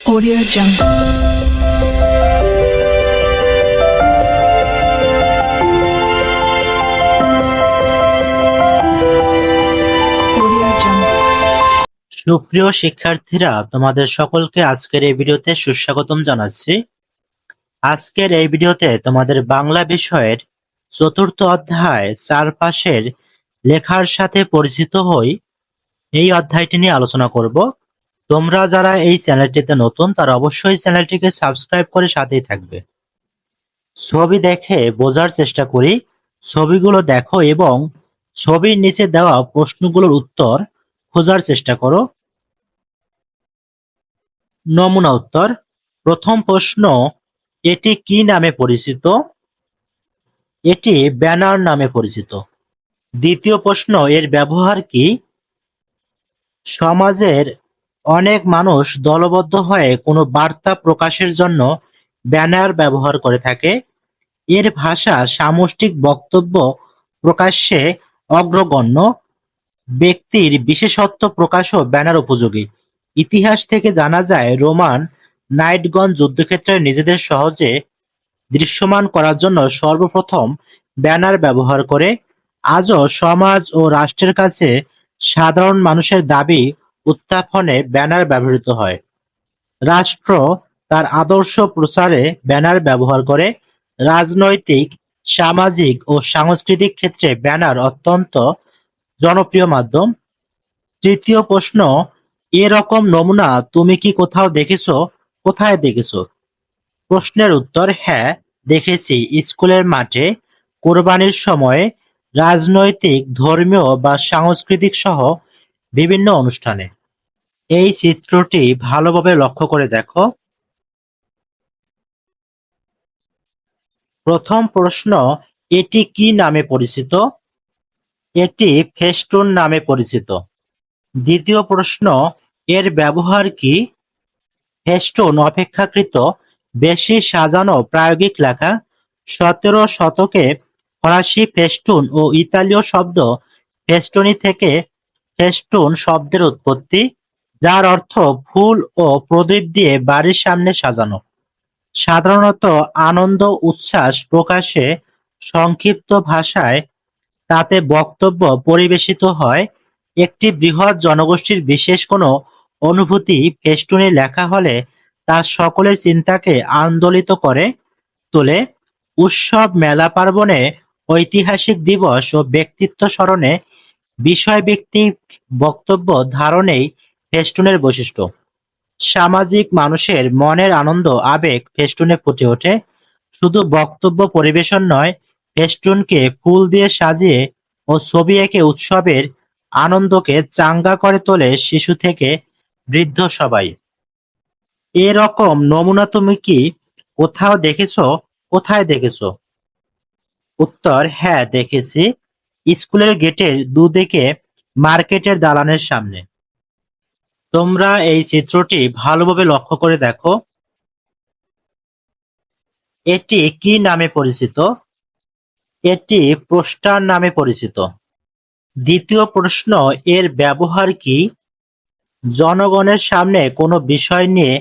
Audio Jungle. সুপ্রিয় শিক্ষার্থীরা, তোমাদের সকলকে আজকের এই ভিডিওতে সুস্বাগতম জানাচ্ছি। আজকের এই ভিডিওতে তোমাদের বাংলা বিষয়ের চতুর্থ অধ্যায় চারপাশের লেখার সাথে পরিচিত হই, এই অধ্যায়টি নিয়ে আলোচনা করব। তোমরা যারা এই চ্যানেলটিতে নতুন, তারা অবশ্যই চ্যানেলটিকে সাবস্ক্রাইব করে সাথেই থাকবে। ছবি দেখে বোঝার চেষ্টা করি। ছবিগুলো দেখো এবং ছবির নিচে দেওয়া প্রশ্নগুলোর উত্তর খোঁজার চেষ্টা করো। নমুনা উত্তর। প্রথম প্রশ্ন, এটি কি নামে পরিচিত? এটি ব্যানার নামে পরিচিত। দ্বিতীয় প্রশ্ন, এর ব্যবহার কি? সমাজের অনেক মানুষ দলবদ্ধ হয়ে কোনো বার্তা প্রকাশের জন্য ব্যানার ব্যবহার করে থাকে। এর ভাষা সামষ্টিক বক্তব্য প্রকাশ্যে অগ্রগণ্য, ব্যক্তির বিশেষত্ব প্রকাশও ব্যানার উপযোগী। ইতিহাস থেকে জানা যায়, রোমান নাইটগণ যুদ্ধক্ষেত্রে নিজেদের সহজে দৃশ্যমান করার জন্য সর্বপ্রথম ব্যানার ব্যবহার করে। আজও সমাজ ও রাষ্ট্রের কাছে সাধারণ মানুষের দাবি উত্থাপনে ব্যানার ব্যবহৃত হয়। রাষ্ট্র তার আদর্শ প্রচারে ব্যানার ব্যবহার করে। রাজনৈতিক সামাজিক ও সাংস্কৃতিক ক্ষেত্রে ব্যানার অত্যন্ত জনপ্রিয় মাধ্যম। তৃতীয় প্রশ্ন এরকম নমুনা তুমি কি কোথাও দেখেছ, কোথায় দেখেছ? প্রশ্নের উত্তর হ্যাঁ দেখেছি। স্কুলের মাঠে কোরবানির সময় রাজনৈতিক ধর্মীয় বা সাংস্কৃতিক সহ বিভিন্ন অনুষ্ঠানে। এই চিত্রটি ভালোভাবে লক্ষ্য করে দেখো। প্রথম প্রশ্ন, এটি কি নামে পরিচিত? এটি ফেস্টুন নামে পরিচিত। দ্বিতীয় প্রশ্ন, এর ব্যবহার কি? ফেস্টুন অপেক্ষাকৃত বেশি সাজানো প্রায়োগিক লেখা। সতেরো শতকে ফরাসি ফেস্টুন ও ইতালীয় শব্দ ফেস্টুনি থেকে ফেস্টুন শব্দের উৎপত্তি, যার অর্থ ফুল ও প্রদীপ দিয়ে বাড়ির সামনে সাজানো। সাধারণত আনন্দ, উচ্ছ্বাস প্রকাশে সংক্ষিপ্ত ভাষায় তাতে বক্তব্য পরিবেশিত হয়। একটি বৃহৎ জনগোষ্ঠীর বিশেষ কোনো অনুভূতি ফেস্টুনে লেখা হলে তা সকলের চিন্তাকে আন্দোলিত করে তোলে। উৎসব, মেলা, পার্বণে ঐতিহাসিক দিবস ও ব্যক্তিত্ব স্মরণে বিষয় ব্যক্তিক বক্তব্য ধারণেই ফেস্টুনের বৈশিষ্ট্য। সামাজিক মানুষের মনের আনন্দ আবেগ ফেস্টুনে ফুটে ওঠে। শুধু বক্তব্য পরিবেশন নয় ফেস্টুনকে ফুল দিয়ে সাজিয়ে ও ছবি এঁকে উৎসবের আনন্দকে চাঙ্গা করে তোলে শিশু থেকে বৃদ্ধ সবাই। এরকম নমুনা তুমি কি কোথাও দেখেছ, কোথায় দেখেছ? উত্তর হ্যাঁ দেখেছি। স্কুলের গেটের দুদিকে মার্কেটের দালানের সামনে। তোমরা এই চিত্রটি ভালোভাবে লক্ষ্য করে দেখো। এটি কি নামে পরিচিত? এটি পোস্টার নামে পরিচিত। দ্বিতীয় প্রশ্ন, এর ব্যবহার কি? জনগণের সামনে কোনো বিষয় নিয়ে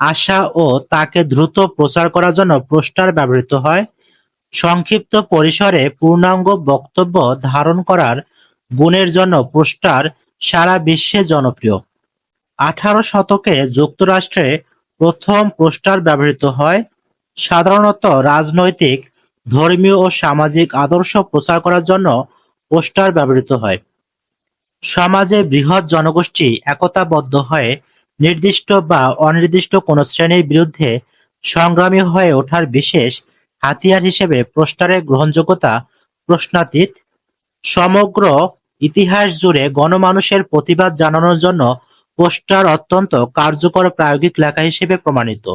আসা ও তাকে দ্রুত প্রচার করার জন্য পোস্টার ব্যবহৃত হয়। সংক্ষিপ্ত পরিসরে পূর্ণাঙ্গ বক্তব্য ধারণ করার গুণের জন্য পোস্টার সারা বিশ্বে জনপ্রিয়। আঠারো শতকে যুক্তরাষ্ট্রে প্রথম পোস্টার ব্যবহৃত হয়। সাধারণত রাজনৈতিক, ধর্মীয় ও সামাজিক আদর্শ প্রচার করার জন্য পোস্টার ব্যবহৃত হয়। সমাজে বৃহৎ জনগোষ্ঠী একতাবদ্ধ হয়ে নির্দিষ্ট বা অনির্দিষ্ট কোনো শ্রেণির বিরুদ্ধে সংগ্রামী হয়ে ওঠার বিশেষ হাতিয়ার হিসেবে পোস্টারের গ্রহণযোগ্যতা প্রশ্নাতীত। সমগ্র ইতিহাস জুড়ে গণমানুষের প্রতিবাদ জানানোর জন্য পোস্টার অত্যন্ত কার্যকর প্রায়োগিক লেখা হিসেবে প্রমাণিত।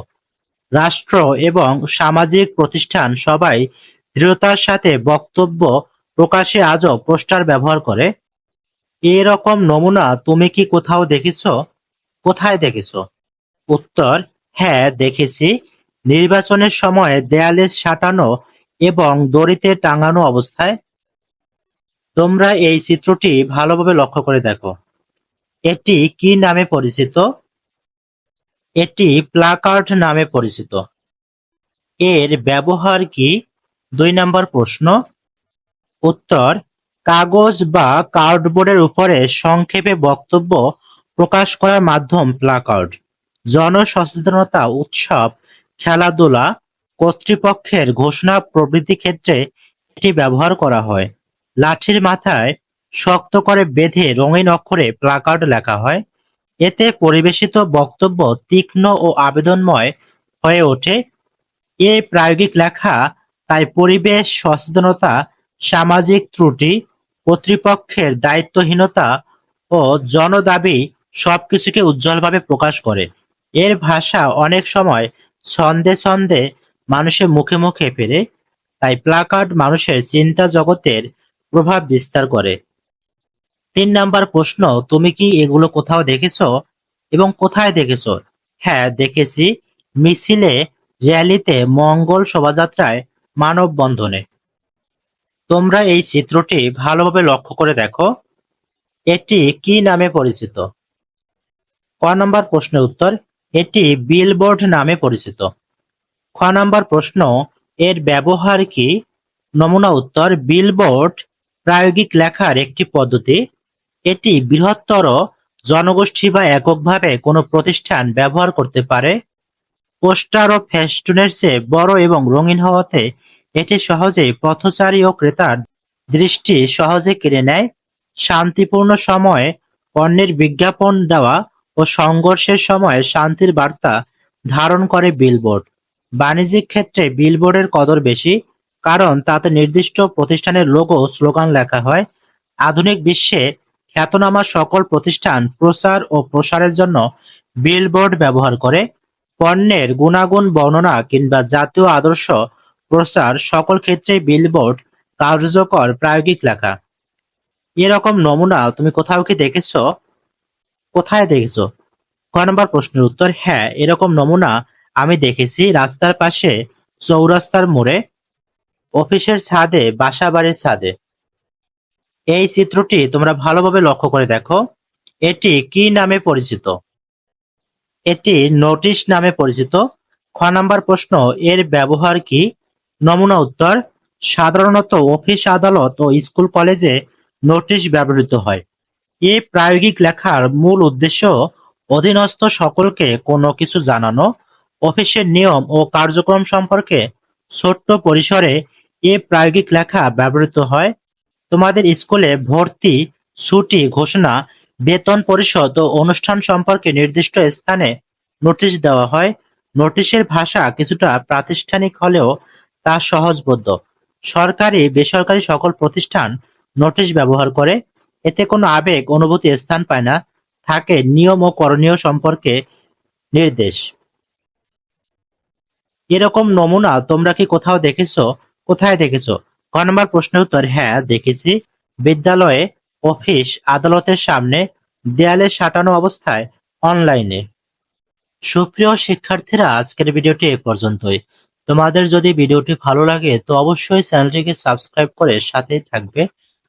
রাষ্ট্র এবং সামাজিক প্রতিষ্ঠান সবাই দৃঢ়তার সাথে বক্তব্য প্রকাশে আজও পোস্টার ব্যবহার করে। এরকম নমুনা তুমি কি কোথাও দেখেছ? কোথায় দেখেছ? উত্তর হ্যাঁ দেখেছি। নির্বাচনের সময় দেয়ালে সাঁটানো এবং দড়িতে টাঙানো অবস্থায়। তোমরা এই চিত্রটি ভালোভাবে লক্ষ্য করে দেখো। এটি কি নামে পরিচিত? এটি প্লাকার্ড নামে পরিচিত। এর ব্যবহার কি? দুই নম্বর প্রশ্ন। উত্তর, কাগজ বা কার্ডবোর্ডের উপরে সংক্ষেপে বক্তব্য প্রকাশ করার মাধ্যম প্লাকার্ড। জনসচেতনতা উৎসব খেলাধুলা কর্তৃপক্ষের ঘোষণা প্রভৃতি ক্ষেত্রে এটি ব্যবহার করা হয়। লাঠির মাথায় শক্ত করে বেঁধে রঙিন অক্ষরে প্লাকার্ড লেখা হয়। এতে পরিবেশিত বক্তব্য তীক্ষ্ণ ও আবেদনময় হয়ে ওঠে। এ প্রায়োগিক লেখা তাই পরিবেশ, সচেতনতা, সামাজিক ত্রুটি, কর্তৃপক্ষের দায়িত্বহীনতা ও জনদাবি সবকিছুকে উজ্জ্বলভাবে প্রকাশ করে। এর ভাষা অনেক সময় ছন্দে ছন্দে মানুষের মুখে মুখে ফেরে, তাই প্লাকার্ড মানুষের চিন্তা জগতের প্রভাব বিস্তার করে। তিন নাম্বার প্রশ্ন, তুমি কি এগুলো কোথাও দেখেছ এবং কোথায় দেখেছ? হ্যাঁ দেখেছি মিছিলে, র্যালিতে, মঙ্গল শোভাযাত্রায়, মানববন্ধনে। তোমরা এই চিত্রটি ভালোভাবে লক্ষ্য করে দেখো। এটি কি নামে পরিচিত? ক নম্বর প্রশ্নের উত্তর এটি বিলবোর্ড নামে পরিচিত। খ নম্বর প্রশ্ন, এর ব্যবহার কি? নমুনা উত্তর বিলবোর্ড প্রায়োগিক লেখার একটি পদ্ধতি। এটি বৃহত্তর জনগোষ্ঠী বা এককভাবে কোনো প্রতিষ্ঠান ব্যবহার করতে পারে। পোস্টার ও ফেস্টুনের চেয়ে বড় এবং রঙিন হওয়াতে এটি সহজে পথচারী ও ক্রেতার দৃষ্টি সহজে কেড়ে নেয়। শান্তিপূর্ণ সময়ে পণ্যের বিজ্ঞাপন দেওয়া ও সংঘর্ষের সময় শান্তির বার্তা ধারণ করে বিলবোর্ড। বাণিজ্যিক ক্ষেত্রে বিলবোর্ডের কদর বেশি, কারণ তাতে নির্দিষ্ট প্রতিষ্ঠানের লোগো স্লোগান লেখা হয়। আধুনিক বিশ্বে খ্যাতনামা সকল প্রতিষ্ঠান প্রচার ও প্রসারের জন্য বিলবোর্ড ব্যবহার করে। পণ্যের গুণাগুণ বর্ণনা কিংবা জাতীয় আদর্শ প্রচার সকল ক্ষেত্রে বিলবোর্ড কার্যকর প্রায়োগিক লেখা। এরকম নমুনা তুমি কোথাও কি দেখেছ? কোথায় দেখেছ? ক নম্বর প্রশ্নের উত্তর হ্যাঁ এরকম নমুনা আমি দেখেছি রাস্তার পাশে চৌরাস্তার মোড়ে, অফিসের ছাদে বাসা বাড়ির ছাদে। এই চিত্রটি তোমরা ভালোভাবে লক্ষ্য করে দেখো। এটি কি নামে পরিচিত? এটি নোটিশ নামে পরিচিত। খ নাম্বার প্রশ্ন, এর ব্যবহার কি? নমুনা উত্তর, সাধারণত অফিস আদালত ও স্কুল কলেজে নোটিশ ব্যবহৃত হয়। এই প্রায়োগিক লেখার মূল উদ্দেশ্য অধীনস্থ সকলকে কোনো কিছু জানানো, অফিসের নিয়ম ও কার্যক্রম সম্পর্কে ছোট্ট পরিসরে এ প্রায়োগিক লেখা ব্যবহৃত হয়। তোমাদের স্কুলে ভর্তি, ছুটি, ঘোষণা, বেতন পরিষদ ও অনুষ্ঠান সম্পর্কে নির্দিষ্ট স্থানে নোটিশ দেওয়া হয়। নোটিশের ভাষা কিছুটা প্রাতিষ্ঠানিক হলেও তা সহজবোধ্য। সরকারি, বেসরকারি সকল প্রতিষ্ঠান নোটিশ ব্যবহার করে। এতে কোনো আবেগ, অনুভূতি, স্থান পায় না। থাকে নিয়ম ও করণীয় সম্পর্কে নির্দেশ। এরকম নমুনা তোমরা কি কোথাও দেখেছ? কোথায় দেখেছ? ক নম্বর প্রশ্নের উত্তর হ্যাঁ দেখেছি। বিদ্যালয়ে অফিস আদালতের সামনে, দেয়ালে সাঁটানো অবস্থায়, অনলাইনে। সুপ্রিয় শিক্ষার্থীরা, আজকের ভিডিওটি এ পর্যন্তই। তোমাদের যদি ভিডিওটি ভালো লাগে, তো অবশ্যই চ্যানেলটিকে সাবস্ক্রাইব করে সাথেই থাকবে।